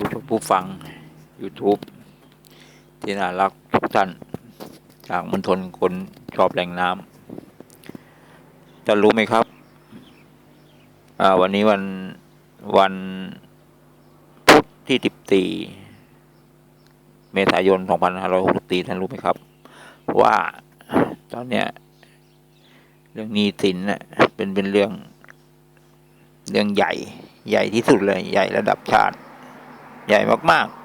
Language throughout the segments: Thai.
ผู้ชมผู้ฟัง YouTube ที่น่ารักทุกท่าน จากมณฑลคนชอบแหล่งน้ำจะรู้ไหมครับ วันนี้วันวันพุธที่สิบสี่เมษายนสองพันห้าร้อยหกสิบท่านรู้ไหมครับ ว่าตอนเนี้ยเรื่องหนี้สินน่ะเป็นเป็นเรื่อง เรื่องใหญ่ ใหญ่ที่สุดเลย ใหญ่ระดับชาติ ใหญ่มากๆ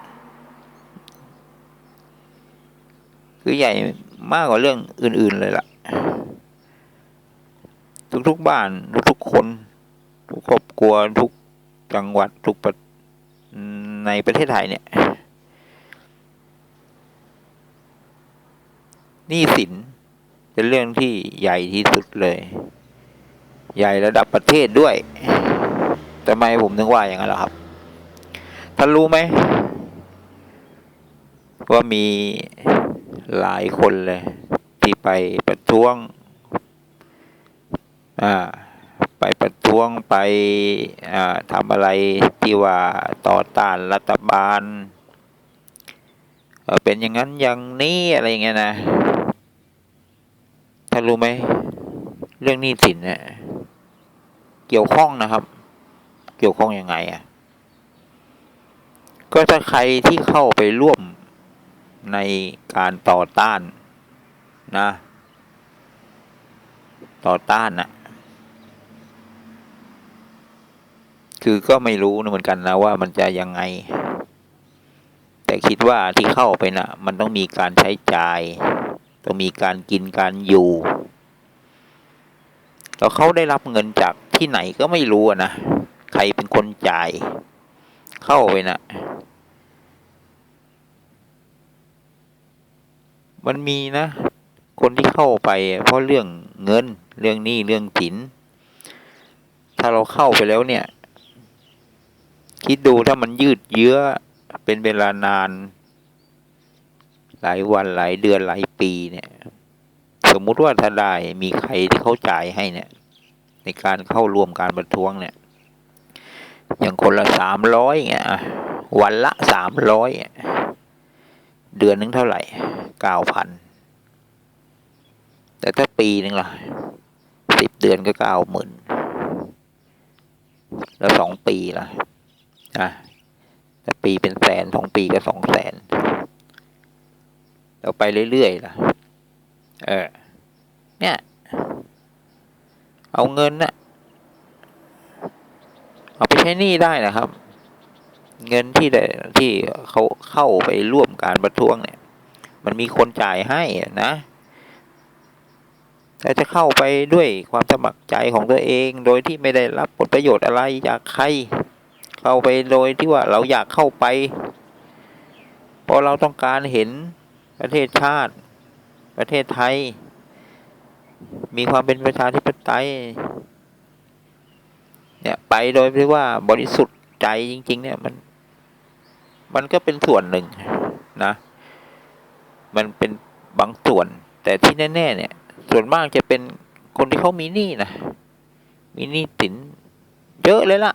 คือใหญ่มากกว่าเรื่องอื่น ๆเลยล่ะ ทุกๆบ้าน ทุกๆคน ทุกครอบครัวทุกจังหวัดทุกประในประเทศไทยเนี่ยหนี้สินเป็นเรื่องที่ใหญ่ที่สุดเลย ใหญ่ระดับประเทศด้วยทำไมผมถึงว่าอย่างนั้นล่ะครับ ท่านรู้ไหม ว่ามีหลายคนเลย ที่ไปประท้วง อ่า ไปประท้วงไป อ่าทำอะไรที่ว่าต่อต้านรัฐบาลเป็นอย่างนั้นอย่างนี้อะไรอย่างเงี้ยนะท่านรู้ไหม เรื่องนี้สินเนี่ยเกี่ยวข้องนะครับ เกี่ยวข้องยังไงอะ ก็ถ้าใครที่เข้าไปร่วมในการต่อต้านนะ ต่อต้านนะคือก็ไม่รู้เหมือนกันนะว่ามันจะยังไง แต่คิดว่าที่เข้าไปนะมันต้องมีการใช้จ่าย ต้องมีการกินการอยู่แล้วเขาได้รับเงินจากที่ไหนก็ไม่รู้นะ ใครเป็นคนจ่าย เข้าไปนะมันมีนะ คนที่เข้าไป เพราะเรื่องเงิน เรื่องหนี้เรื่องสิน ถ้าเราเข้าไปแล้วเนี่ย คิดดูถ้ามันยืดเยื้อเป็นเวลานาน หลายวันหลายเดือนหลายปีเนี่ย สมมุติว่าถ้าได้มีใครที่เขาจ่ายให้เนี่ย ในการเข้าร่วมการประท้วงเนี่ย อย่างคนละสามร้อยเงี้ยวันละสามร้อยเดือนนึงเท่าไหร่เก้าพันแต่ถ้าปีนึงล่ะสิบเดือนก็เก้าหมื่นแล้วสองปีล่ะอะถ้าปีเป็นแสนสองปีก็สองแสนแล้วไปเรื่อยๆล่ะ เออ เนี่ย เอาเงินน่ะ เอาไปใช้หนี้ได้นะครับ เงินที่ได้ที่เขาเข้าไปร่วมการประท้วงเนี่ย มันมีคนจ่ายให้นะแต่จะเข้าไปด้วยความสมัครใจของตัวเอง โดยที่ไม่ได้รับผลประโยชน์อะไรจากใคร เข้าไปโดยที่ว่าเราอยากเข้าไปเพราะเราต้องการเห็นประเทศชาติ ประเทศไทย มีความเป็นประชาธิปไตย เนี่ยไปโดยที่ว่าบริสุทธิ์ใจจริง ๆ เนี่ยมัน มันก็เป็นส่วนหนึ่งนะ มันเป็นบางส่วน แต่ที่แน่ ๆ เนี่ย ส่วนมากจะเป็นคนที่เขามีหนี้นะมีหนี้สินเยอะเลยล่ะ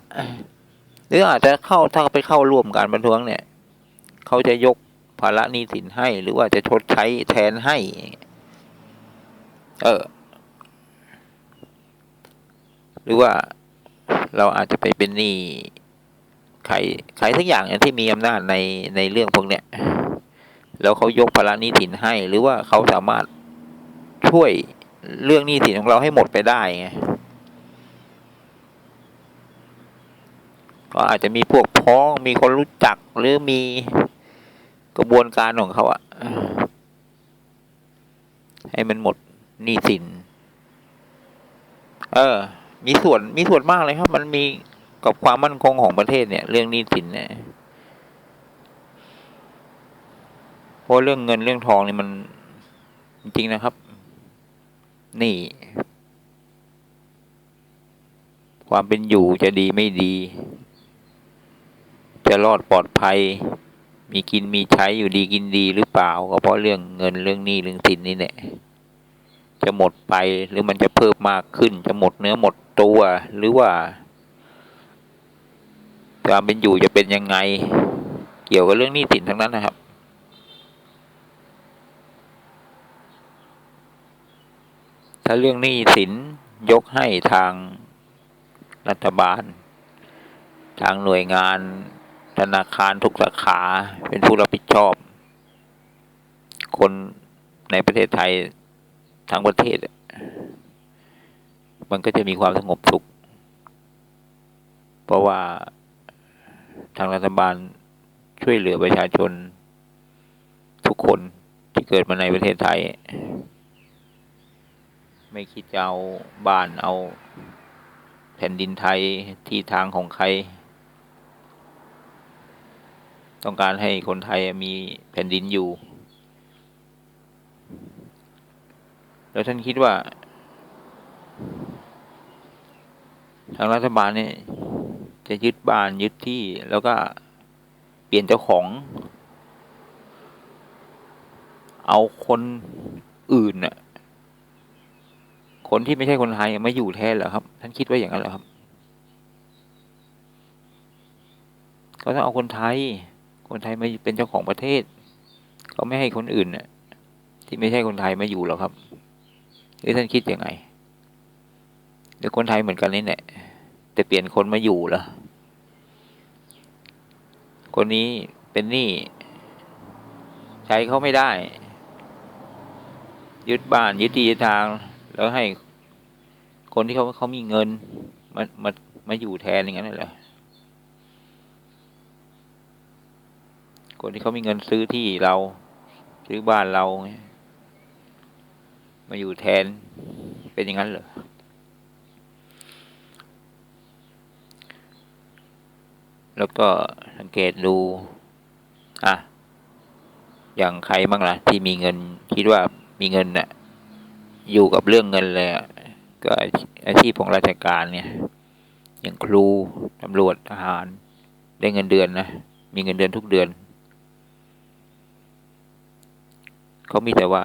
หรืออาจจะเข้าถ้าไปเข้าร่วมการประท้วงเนี่ย เขาจะยกภาระหนี้สินให้ หรือว่าจะชดใช้แทนให้ เออ หรือว่า เราอาจจะไปเป็นหนี้ใครใครสักอย่างที่มีอำนาจในในเรื่องพวกเนี้ยแล้วเขายกภาระหนี้สินให้ หรือว่าเขาสามารถช่วยเรื่องหนี้สินของเราให้หมดไปได้ไงก็อาจจะมีพวกพ้องมีคนรู้จักหรือมีกระบวนการของเขาอะให้มันหมดหนี้สิน เออ มีส่วนมีส่วนมากเลยครับ มันมีกับความมั่นคงของประเทศเนี่ย เรื่องนี้สินเนี่ยเพราะเรื่องเงินเรื่องทองนี่มันจริงนะครับ นี่ ความเป็นอยู่จะดีไม่ดี จะรอดปลอดภัย มีกินมีใช้อยู่ดีกินดีหรือเปล่า ก็เพราะเรื่องเงินเรื่องหนี้เรื่องสินนี่แหละจะหมดไปหรือมันจะเพิ่มมากขึ้น จะหมดเนื้อหมด ตัว หรือว่าความเป็นอยู่จะเป็นยังไง เกี่ยวกับเรื่องหนี้สินทั้งนั้นนะครับ ถ้าเรื่องหนี้สินยกให้ทางรัฐบาล ทางหน่วยงานธนาคารทุกสาขาเป็นผู้รับผิดชอบ คนในประเทศไทยทั้งประเทศ มันก็จะมีความสงบสุข เพราะว่าทางรัฐบาลช่วยเหลือประชาชน ทุกคนที่เกิดมาในประเทศไทย ไม่คิดจะเอาบ้านเอาแผ่นดินไทยที่ทางของใคร ต้องการให้คนไทยมีแผ่นดินอยู่ แล้วท่านคิดว่า ทางรัฐบาลเนี่ยจะยึดบ้านยึดที่แล้วก็เปลี่ยนเจ้าของ เอาคนอื่นน่ะ คนที่ไม่ใช่คนไทยมาอยู่แทนเหรอครับ ท่านคิดว่าอย่างนั้นเหรอครับ ก็ต้องเอาคนไทย คนไทยมาเป็นเจ้าของประเทศเขาไม่ให้คนอื่นน่ะ ที่ไม่ใช่คนไทยมาอยู่หรอกครับหรือท่านคิดยังไง หรือคนไทยเหมือนกันนี่แหละแต่เปลี่ยนคนมาอยู่เหรอคนนี้เป็นหนี้ใช้เขาไม่ได้ ยึดบ้านยึดที่ทาง แล้วให้คนที่เขาเขามีเงินมามามาอยู่แทนอย่างนั้นเหรอคนที่เขามีเงินซื้อที่เรา ซื้อบ้านเรา มาอยู่แทนเป็นอย่างนั้นเหรอ แล้วก็สังเกตดูอะอย่างใครบ้างล่ะ ที่มีเงินคิดว่ามีเงินน่ะ อยู่กับเรื่องเงินเลยก็อาชีพของราชการเนี่ย อย่างครูตำรวจทหาร ได้เงินเดือนนะมีเงินเดือนทุกเดือนเขามีแต่ว่า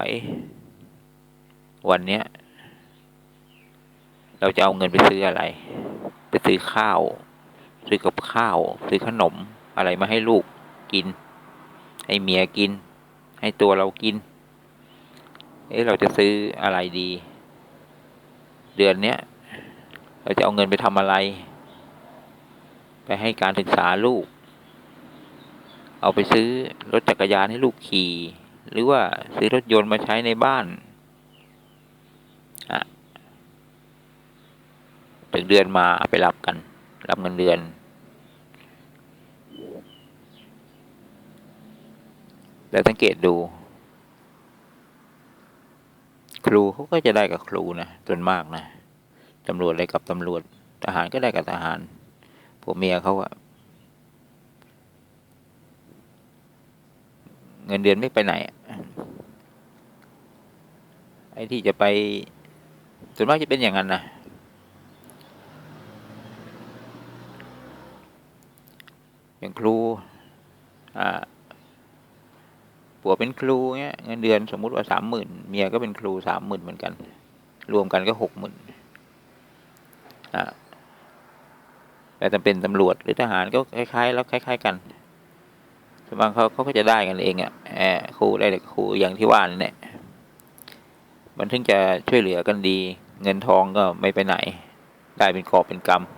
วันเนี้ย เราจะเอาเงินไปซื้ออะไร ไปซื้อข้าว ซื้อกับข้าว ซื้อขนมอะไรมาให้ลูกกิน ให้เมียกิน ให้ตัวเรากิน เอ๊ะเราจะซื้ออะไรดี เดือนเนี้ยเราจะเอาเงินไปทำอะไร ไปให้การศึกษาลูก เอาไปซื้อรถจักรยานให้ลูกขี่ หรือว่าซื้อรถยนต์มาใช้ในบ้านถึงเดือนมาไปรับกัน รับเงินเดือน แล้วสังเกตดู ครูเขาก็จะได้กับครูนะส่วนมากนะตำรวจอะไรกับตำรวจ ทหารก็ได้กับทหารผัวเมียเขาอะเงินเดือนไม่ไปไหนไอ้ที่จะไปส่วนมากจะเป็นอย่างนั้นนะ อย่างครูอ่าผัวเป็นครูเงี้ยเงินเดือนสมมุติว่าสามหมื่นเมียก็เป็นครูสามหมื่นเหมือนกัน รวมกันก็หกหมื่นแต่จะเป็นตำรวจหรือทหารก็คล้ายๆ แล้วคล้าย ๆ กันส่วนบางเขาเขาก็จะได้กันเองอะครูได้แต่ครูอย่างที่ว่านี่แหละมันถึงจะช่วยเหลือกันดี เงินทองก็ไม่ไปไหน ได้เป็นกอบเป็นกำ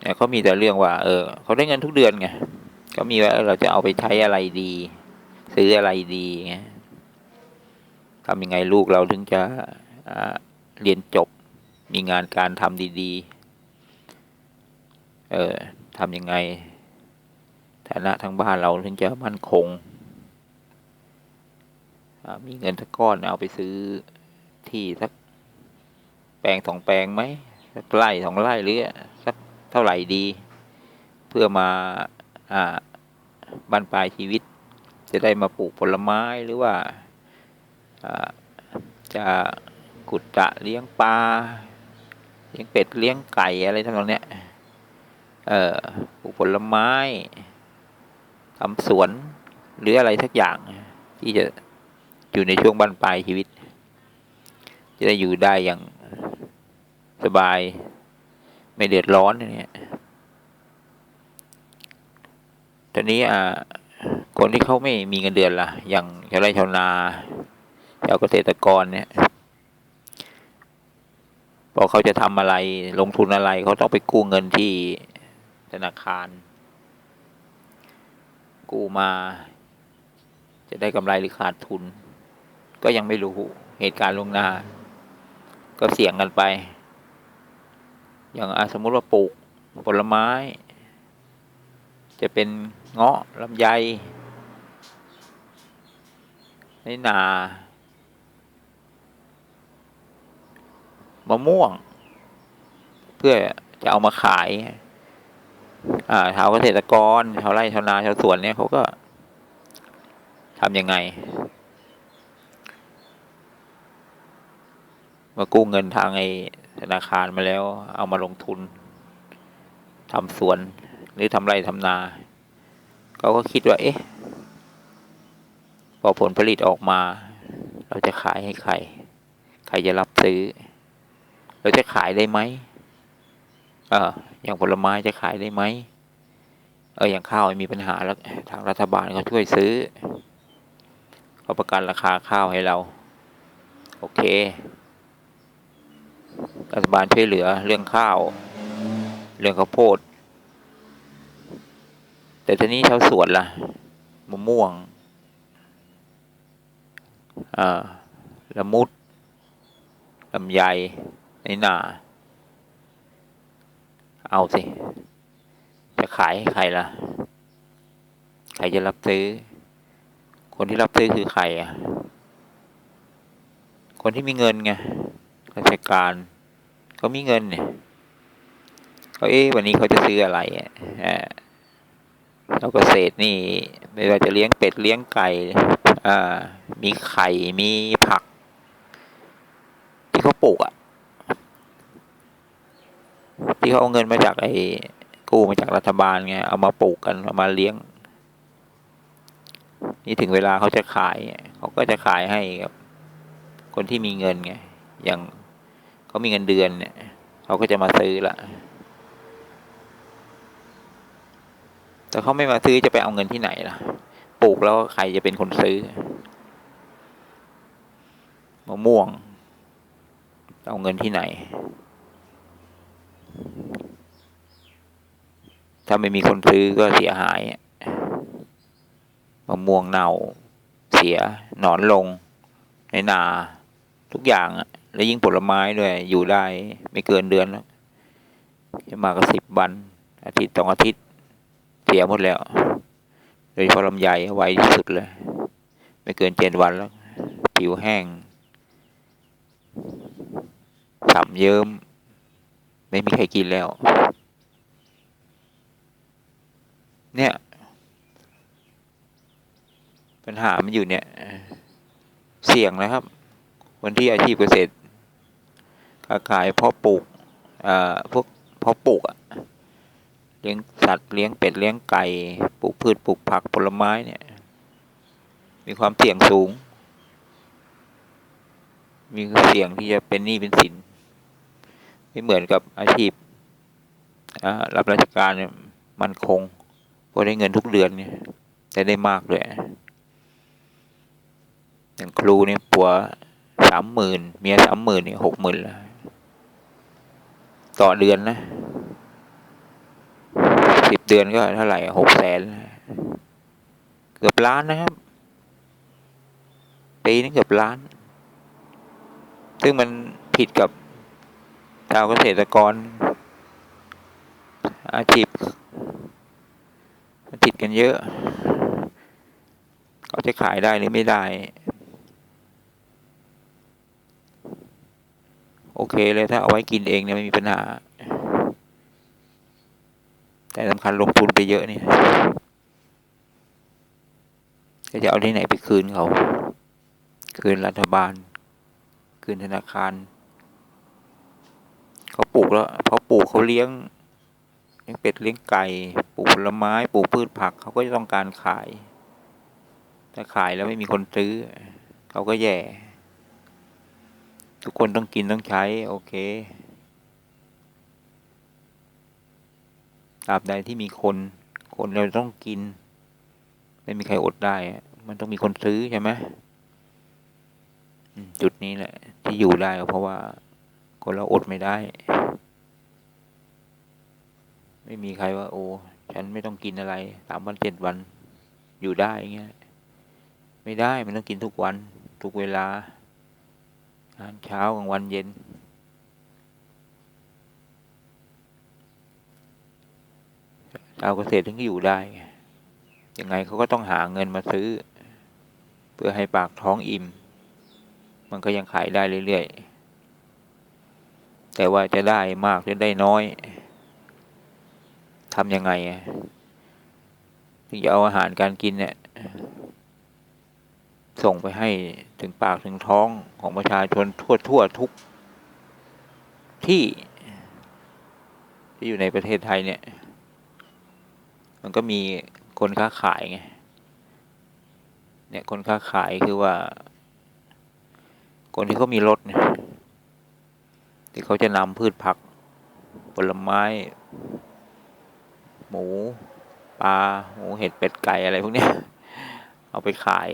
เนี่ยเขามีแต่เรื่องว่า เออเขาได้เงินทุกเดือนไงก็มีว่าเราจะเอาไปใช้อะไรดี ซื้ออะไรดีไงทำยังไงลูกเราถึงจะเรียนจบมีงานการทำดีๆ เออทำยังไง ฐานะทางบ้านเราถึงจะมั่นคง มีเงินสักก้อนเอาไปซื้อที่สักแปลงสองแปลงไหมสักไร่สองไร่หรือ เท่าไหร่ดี เพื่อมาอ่าบ้านปลายชีวิต จะได้มาปลูกผลไม้หรือว่าจะขุดจะเลี้ยงปลาเลี้ยงเป็ดเลี้ยงไก่อะไรทั้งนั้นเนี่ยเออปลูกผลไม้ทำสวนหรืออะไรสักอย่างที่จะอยู่ในช่วงบ้านปลายชีวิต จะได้อยู่ได้อย่างสบาย ไม่เดือดร้อนเนี่ยตอนนี้อ่าคนที่เขาไม่มีเงินเดือนล่ะ อย่างชาวไร่ชาวนาชาวเกษตรกรเนี่ยพอเขาจะทำอะไร ลงทุนอะไรเขาต้องไปกู้เงินที่ธนาคาร กู้มา จะได้กำไรหรือขาดทุน ก็ยังไม่รู้เหตุการณ์ลงหน้า ก็เสี่ยงกันไป อย่างสมมุติว่าปลูกผลไม้ จะเป็นเงาะลำไยในนามะม่วง เพื่อจะเอามาขายอ่าชาวเกษตรกรชาวไร่ชาวนาชาวสวนเนี่ยเขาก็ทำยังไง มากู้เงินทางไอ้ธนาคารมาแล้ว เอามาลงทุนทำสวนหรือทำไรทำนาเขาก็คิดว่า เอ๊ะ พอผลผลิตออกมา เราจะขายให้ใคร ใครจะรับซื้อ เราจะขายได้ไหมเอออย่างผลไม้จะขายได้ไหมเอออย่างข้าวมีปัญหาแล้วทางรัฐบาลเขาช่วยซื้อเขาประกันราคาข้าวให้เรา โอเค รัฐบาลช่วยเหลือเรื่องข้าว เรื่องข้าวโพด แต่ทีนี้ชาวสวนล่ะมะม่วงอ่าละมุดลำไยในนาเอาสิ จะขายให้ใครล่ะ ใครจะรับซื้อ คนที่รับซื้อคือใครอะ คนที่มีเงินไงราชการ เขามีเงินเนี่ยเขาเอ๊ะวันนี้เขาจะซื้ออะไรอะอ่าเราเกษตรนี่ ไม่ว่าจะเลี้ยงเป็ดเลี้ยงไก่อ่ามีไข่มีผัก ที่เขาปลูกอะ ที่เขาเอาเงินมาจากไอ้กู้มาจากรัฐบาลไงเอามาปลูกกันเอามาเลี้ยง นี่ถึงเวลาเขาจะขายเขาก็จะขายให้กับ คนที่มีเงินไงอย่าง เขามีเงินเดือนเนี่ยเขาก็จะมาซื้อละแต่เขาไม่มาซื้อจะไปเอาเงินที่ไหนล่ะ ปลูกแล้วใครจะเป็นคนซื้อมะม่วง เอาเงินที่ไหน ถ้าไม่มีคนซื้อก็เสียหายมะม่วงเน่าเสียหนอนลงในนาทุกอย่างอะ แล้วยิ่งผลไม้ด้วยอยู่ได้ไม่เกินเดือนแล้วมาก็สิบวัน อาทิตย์สองอาทิตย์เสียหมดแล้ว โดยเฉพาะลำไยไวที่สุดเลย ไม่เกินเจ็ดวันแล้ว ผิวแห้งฉ่ำเยิ้ม ไม่มีใครกินแล้ว เนี่ย ปัญหามันอยู่เนี่ย เสี่ยงนะครับคนที่อาชีพเกษตร ขายเพาะปลูกอ่าพวกเพาะปลูกอะเลี้ยงสัตว์เลี้ยงเป็ดเลี้ยงไก่ปลูกพืชปลูกผักผลไม้เนี่ย มีความเสี่ยงสูง มีเสี่ยงที่จะเป็นหนี้เป็นสินไม่เหมือนกับอาชีพรับราชการเนี่ยมันคงพอได้เงินทุกเดือนเนี่ยแต่ได้มากด้วยอย่างครูเนี่ยปัวสามหมื่นเมียสามหมื่นเนี่ยหกหมื่นแล้ว ต่อเดือนนะสิบเดือนก็เท่าไหร่หกแสนเกือบล้านนะครับ ปีนึงเกือบล้าน ซึ่งมันผิดกับชาวเกษตรกร อาชีพผิดกันเยอะ เขาจะขายได้หรือไม่ได้ โอเคเลยถ้าเอาไว้กินเองเนี่ยไม่มีปัญหา แต่สำคัญลงทุนไปเยอะเนี่ยจะเอาที่ไหนไปคืนเขา คืนรัฐบาล คืนธนาคาร เขาปลูกแล้วเขาปลูกเขาเลี้ยงเลี้ยงเป็ดเลี้ยงไก่ ปลูกผลไม้ ปลูกพืชผัก เขาก็จะต้องการขาย ถ้าขายแล้วไม่มีคนซื้อ เขาก็แย่ ทุกคนต้องกินต้องใช้ โอเคตราบใดที่มีคน คนเราต้องกิน ไม่มีใครอดได้ มันต้องมีคนซื้อใช่ไหมจุดนี้แหละ ที่อยู่ได้เพราะว่า คนเราอดไม่ได้ ไม่มีใครว่า โอ้ฉันไม่ต้องกินอะไรสามวันเจ็ดวัน อยู่ได้เงี้ยไม่ได้มันต้องกินทุกวัน ทุกเวลา อาหารเช้ากลางวันเย็น ชาวเกษตรถึงจะอยู่ได้ ยังไงเขาก็ต้องหาเงินมาซื้อ เพื่อให้ปากท้องอิ่ม มันก็ยังขายได้เรื่อยๆ แต่ว่าจะได้มากหรือได้น้อยทำยังไงถึงจะเอาอาหารการกินเนี่ย ส่งไปให้ถึงปากถึงท้องของประชาชนทั่วทั่วทุกที่ที่อยู่ในประเทศไทยเนี่ย มันก็มีคนค้าขายไง เนี่ยคนค้าขายคือว่า คนที่เขามีรถเนี่ยที่เขาจะนำพืชผัก ผลไม้ หมู ปลา หมูเห็ดเป็ดไก่อะไรพวกเนี้ยเอาไปขาย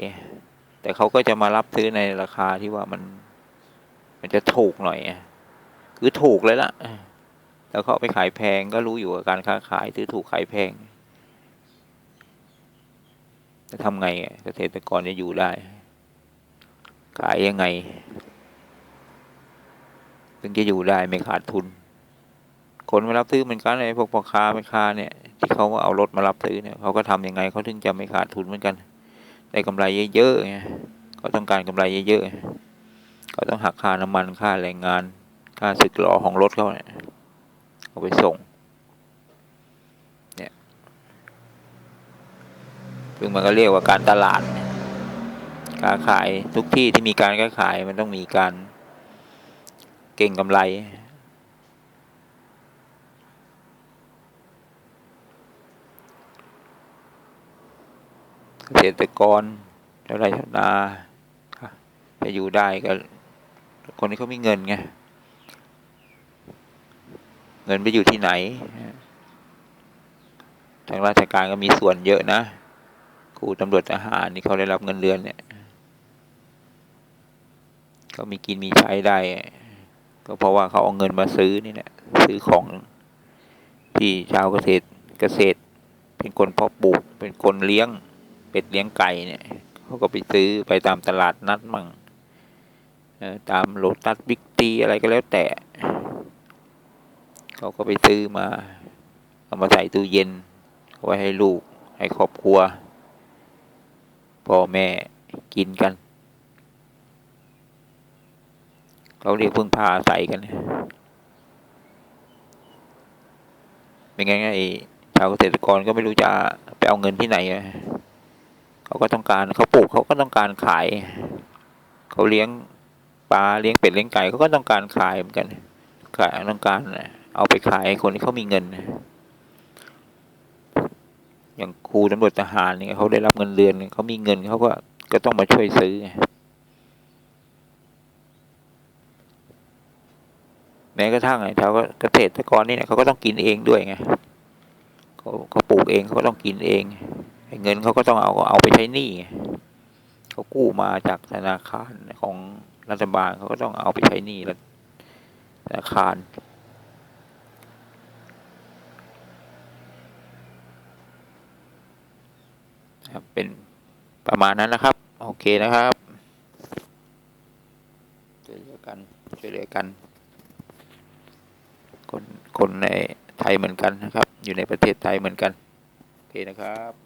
แต่เขาก็จะมารับซื้อในราคาที่ว่ามัน มันจะถูกหน่อยคือถูกเลยละแล้วเขาไปขายแพงก็รู้อยู่กับการค้าขายซื้อถูกขายแพงจะทำไงเกษตรกรจะอยู่ได้ ขายยังไง ถึงจะอยู่ได้ไม่ขาดทุน คนมารับซื้อเหมือนกันเลยพวกพ่อค้าแม่ค้าเนี่ย ที่เขาเอารถมารับซื้อเนี่ยเขาก็ทำยังไงเขาถึงจะไม่ขาดทุนเหมือนกัน ได้กำไรเยอะๆไงเขาต้องการกำไรเยอะๆเขาต้องหักค่าน้ำมันค่าแรงงาน ค่าสึกหลอของรถเขาเนี่ยเอาไปส่งเนี่ยซึ่งมันก็เรียกว่าการตลาดเนี่ยค้าขายทุกที่ที่มีการค้าขายมันต้องมีการเก่งกำไร เกษตรกรชาวไร่ชาวนาจะอยู่ได้ก็คนที่เขามีเงินไงเงินไปอยู่ที่ไหน ทางราชการก็มีส่วนเยอะนะครูตำรวจทหารนี่เขาได้รับเงินเดือนเนี่ยเขามีกินมีใช้ได้ ก็เพราะว่าเขาเอาเงินมาซื้อนี่แหละซื้อของที่ชาวเกษตรเกษตร เป็นคนเพาะปลูกเป็นคนเลี้ยง เป็ดเลี้ยงไก่เนี่ยเขาก็ไปซื้อไปตามตลาดนัดมั่งตามโลตัสบิ๊กตีอะไรก็แล้วแต่เขาก็ไปซื้อมาเอามาใส่ตู้เย็น ไว้ให้ลูกให้ครอบครัวพ่อแม่กินกัน เขาเรียกพึ่งพาอาศัยกันไม่งั้นไอ้ชาวเกษตรกรก็ไม่รู้จะไปเอาเงินที่ไหนอะ เขาก็ต้องการเขาปลูกเขาก็ต้องการขาย เขาเลี้ยงปลาเลี้ยงเป็ดเลี้ยงไก่เขาก็ต้องการขายเหมือนกันขายต้องการเอาไปขายให้คนที่เขามีเงิน อย่างครูตำรวจทหารเนี่ยเขาได้รับเงินเดือนเขามีเงินเขาก็ก็ต้องมาช่วยซื้อ แม้กระทั่งไอ้ชาวเกษตรกรนี่เนี่ยเขาก็ต้องกินเองด้วยไงเขาเขาปลูกเองเขาก็ต้องกินเอง เงินเขาก็ต้องเอาเอาไปใช้หนี้เขากู้มาจากธนาคารของรัฐบาลเขาก็ต้องเอาไปใช้หนี้ธนาคารครับเป็นประมาณนั้นนะครับ โอเคนะครับช่วยเหลือกันช่วยเหลือกัน คนคนในไทยเหมือนกันนะครับ อยู่ในประเทศไทยเหมือนกัน โอเคนะครับ